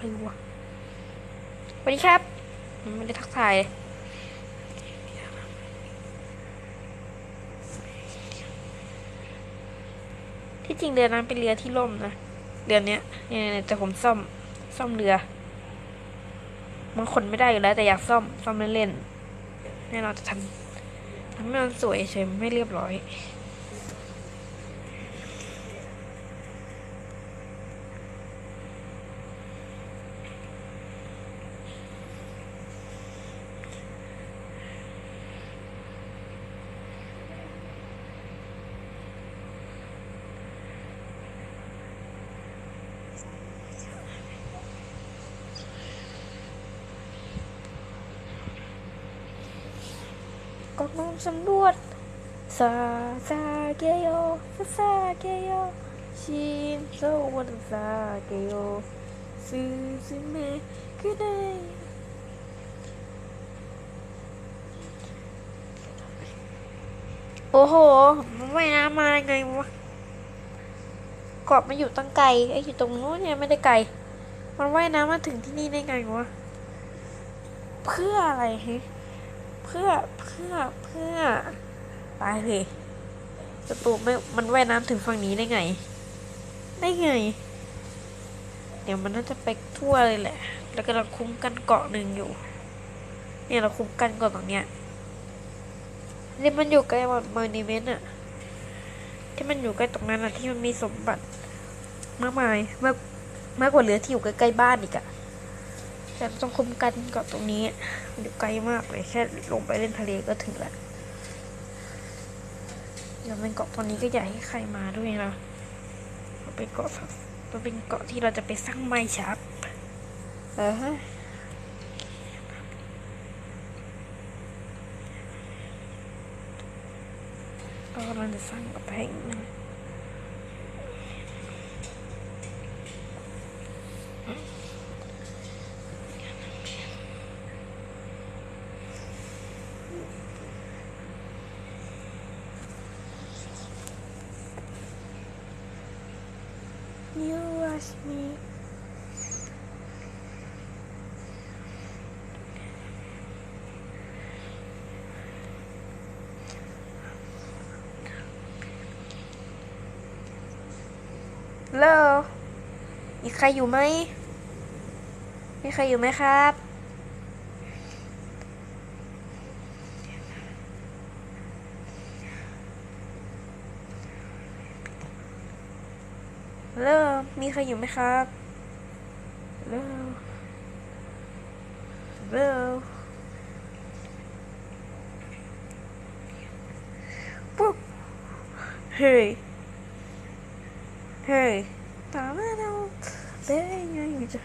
อะไรวะสวัสดีครับ ไม่ได้ทักทายที่จริงเรือนั้นเป็นเรือที่ล่มนะ เรือเนี้ยเนี่ยแต่ผมซ่อม ซ่อมเรือ มันขนไม่ได้อยู่แล้วแต่อยากซ่อม ซ่อมเล่นๆแน่นอนจะทำทำให้มันสวยเฉยไม่เรียบร้อย ก็ลองสำรวจซาซาเกโยซาซาเกโยชินโซวันซาเกโยซูซูเมะคือได้โอ้โหมันว่ายน้ำมาไงวะเกาะมันอยู่ตั้งไกลไอ้อยู่ตรงนู้นเนี่ยไม่ได้ไกล มันว่ายน้ำมาถึงที่นี่ได้ไงวะ เพื่ออะไรฮะ พื่อเพื่อเพื่อตายเลยศัตรูไม่มันว่ายน้ำถึงฝั่งนี้ได้ไง ได้ไง เดี๋ยวมันน่าจะไปทั่วเลยแหละ แล้วก็เราคุ้มกันเกาะหนึ่งอยู่ เนี่ยเราคุ้มกันเกาะตรงเนี้ยนี่มันอยู่ใกล้วันมอนิเมนต์อะที่มันอยู่ใกล้ตรงนั้นอะที่มันมีสมบัติมากมายมากมากกว่าเรือที่อยู่ใกล้ๆบ้านอีกอะ แต่เราต้องคุ้มกันเกาะตรงนี้มันอยู่ไกลมากเลยแค่ลงไปเล่นทะเลก็ถึงแล้วเดี๋ยวเป็นเกาะตอนนี้ก็อยากให้ใครมาด้วยนะมันเป็นเกาะสัตว์มันเป็นเกาะที่เราจะไปสร้างไม้ชักเออฮะก็กำลังจะสร้างกับแพงนะ ยูอาชมีเลอมีใครอยู่ไหม มีใครอยู่ไหมครับ เริ่มมีใครอยู่ไหมครับเริ่มเริ่มปุ๊บเฮ้ยเฮ้ยตามมาเราได้ยังไงอยู่ใจ